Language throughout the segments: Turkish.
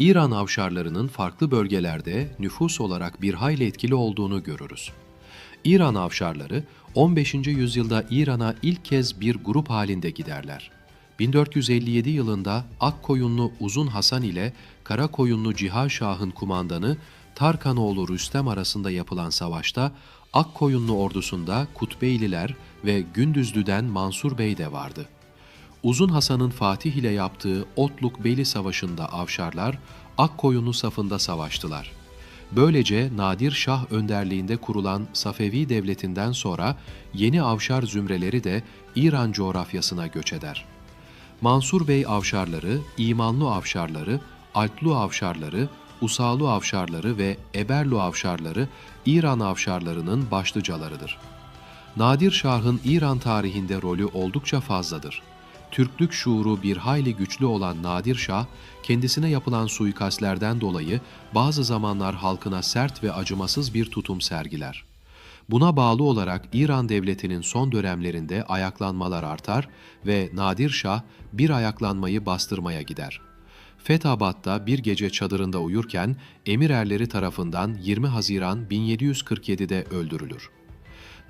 İran avşarlarının farklı bölgelerde nüfus olarak bir hayli etkili olduğunu görürüz. İran avşarları 15. yüzyılda İran'a ilk kez bir grup halinde giderler. 1457 yılında Akkoyunlu Uzun Hasan ile Karakoyunlu Şah'ın kumandanı Tarkanoğlu Rüstem arasında yapılan savaşta Akkoyunlu ordusunda Kutbeyliler ve Gündüzlü'den Mansur Bey de vardı. Uzun Hasan'ın Fatih ile yaptığı Otluk Beyli Savaşı'nda avşarlar Akkoyunlu safında savaştılar. Böylece Nadir Şah önderliğinde kurulan Safevi Devleti'nden sonra yeni avşar zümreleri de İran coğrafyasına göç eder. Mansur Bey avşarları, İmanlı avşarları, Alplu avşarları, Usalu avşarları ve Eberlu avşarları İran avşarlarının başlıcalarıdır. Nadir Şah'ın İran tarihinde rolü oldukça fazladır. Türklük şuuru bir hayli güçlü olan Nadir Şah, kendisine yapılan suikastlerden dolayı bazı zamanlar halkına sert ve acımasız bir tutum sergiler. Buna bağlı olarak İran devletinin son dönemlerinde ayaklanmalar artar ve Nadir Şah bir ayaklanmayı bastırmaya gider. Fethabat'ta bir gece çadırında uyurken emir erleri tarafından 20 Haziran 1747'de öldürülür.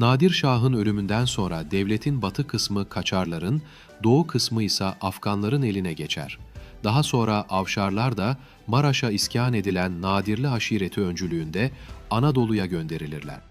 Nadir Şah'ın ölümünden sonra devletin batı kısmı Kaçarların, doğu kısmı ise Afganların eline geçer. Daha sonra Avşarlar da Maraş'a iskan edilen Nadirli aşireti öncülüğünde Anadolu'ya gönderilirler.